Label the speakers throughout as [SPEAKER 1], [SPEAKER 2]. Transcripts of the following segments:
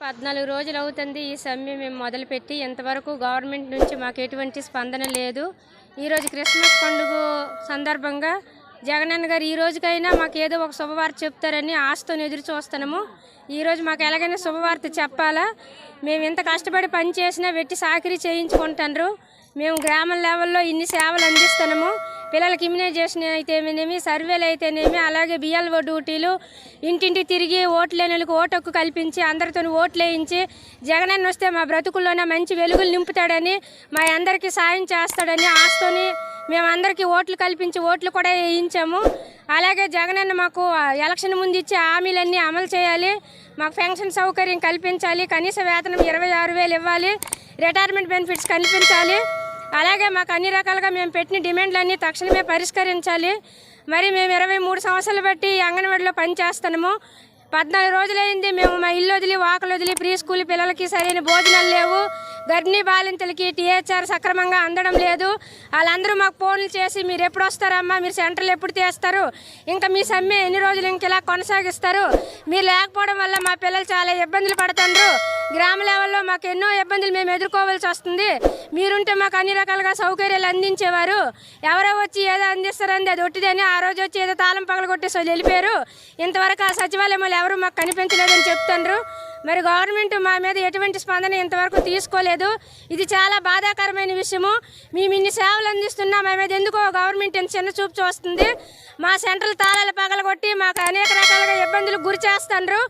[SPEAKER 1] పద్నాలుగు రోజులు అవుతుంది ఈ సమ్మె మేము మొదలుపెట్టి. ఇంతవరకు గవర్నమెంట్ నుంచి మాకు ఎటువంటి స్పందన లేదు. ఈరోజు క్రిస్మస్ పండుగ సందర్భంగా జగనన్న గారు ఈ రోజుకైనా మాకు ఏదో ఒక శుభవార్త చెప్తారని ఆశతో ఎదురు చూస్తున్నాము. ఈరోజు మాకు ఎలాగైనా శుభవార్త చెప్పాలా? మేము ఇంత కష్టపడి పని చేసినా వెట్టి సాకిరీ చేయించుకుంటారు మేము గ్రామం లెవెల్లో ఇన్ని సేవలు అందిస్తున్నాము. పిల్లలకి ఇమ్యునైజేషన్ అయితేనేమి సర్వేలు అయితేనేమి అలాగే బిఎల్ఓ డ్యూటీలు ఇంటింటికి తిరిగి ఓట్లు లేని ఓటు కల్పించి అందరితో ఓట్లు వేయించి జగనన్న వస్తే మా బ్రతుకుల్లోనే మంచి వెలుగులు నింపుతాడని మా అందరికీ సాయం చేస్తాడని ఆస్తోని మేము అందరికీ ఓట్లు కల్పించి ఓట్లు కూడా వేయించాము. అలాగే జగనన్న మాకు ఎలక్షన్ ముందు ఇచ్చే హామీలన్నీ అమలు చేయాలి. మాకు పెన్షన్ సౌకర్యం కల్పించాలి. కనీస వేతనం ఇరవై ఆరు వేలు ఇవ్వాలి. రిటైర్మెంట్ బెనిఫిట్స్ కల్పించాలి. అలాగే మాకు అన్ని రకాలుగా మేము పెట్టిన డిమాండ్లన్నీ తక్షణమే పరిష్కరించాలి. మరి మేము ఇరవై మూడు సంవత్సరాలు బట్టి అంగన్వాడిలో అంగన్వాడీలో పనిచేస్తున్నాము పద్నాలుగు రోజులైంది మేము మా ఇల్లు వదిలి వాకలు వదిలి ప్రీ స్కూల్ పిల్లలకి సరైన భోజనాలు లేవు. గర్భిణీ బాలింతలకి టీహెచ్ఆర్ సక్రమంగా అందడం లేదు. వాళ్ళందరూ మాకు ఫోన్లు చేసి మీరు ఎప్పుడు వస్తారమ్మా? మీరు సెంటర్లు ఎప్పుడు తీస్తారు? ఇంకా మీ సమ్మె ఎన్ని రోజులు ఇంక ఇలా కొనసాగిస్తారు? మీరు లేకపోవడం వల్ల మా పిల్లలు చాలా ఇబ్బందులు పడుతుండ్రు. గ్రామ లెవెల్లో మాకు ఎన్నో ఇబ్బందులు మేము ఎదుర్కోవాల్సి వస్తుంది. మీరుంటే మాకు అన్ని రకాలుగా సౌకర్యాలు అందించేవారు. ఎవరో వచ్చి ఏదో అందిస్తారంది అది ఒట్టిదని ఆ రోజు వచ్చి ఏదో తాళం పగల కొట్టేసి వెళ్ళిపోయారు. ఇంతవరకు ఆ సచివాలయంలో ఎవరు మాకు కనిపించలేదని చెప్తున్నారు మరి గవర్నమెంట్ మా మీద ఎటువంటి స్పందన ఇంతవరకు తీసుకోలేదు. ఇది చాలా బాధాకరమైన విషయము. మేము ఇన్ని సేవలు అందిస్తున్నా మా మీద ఎందుకో గవర్నమెంట్ ఇంత చిన్న చూపు చూస్తుంది. మా సెంట్రల్ తాళాలు పగలగొట్టి మాకు అనేక రకాలుగా ఇబ్బందులు గురి చేస్తుండ్రు.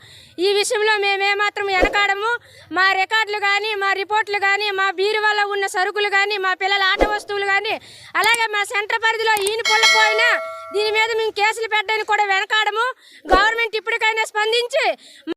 [SPEAKER 1] ఈ విషయంలో మేమేమాత్రం వెనకాడము మా రికార్డులు కానీ మా రిపోర్ట్లు కానీ మా బీరువాలో ఉన్న సరుకులు కానీ మా పిల్లల ఆట వస్తువులు కానీ అలాగే మా సెంటర్ పరిధిలో ఈయన పొల్లపోయినా దీని మీద మేము కేసులు పెట్టడానికి కూడా వెనకాడము. గవర్నమెంట్ ఇప్పటికైనా స్పందించి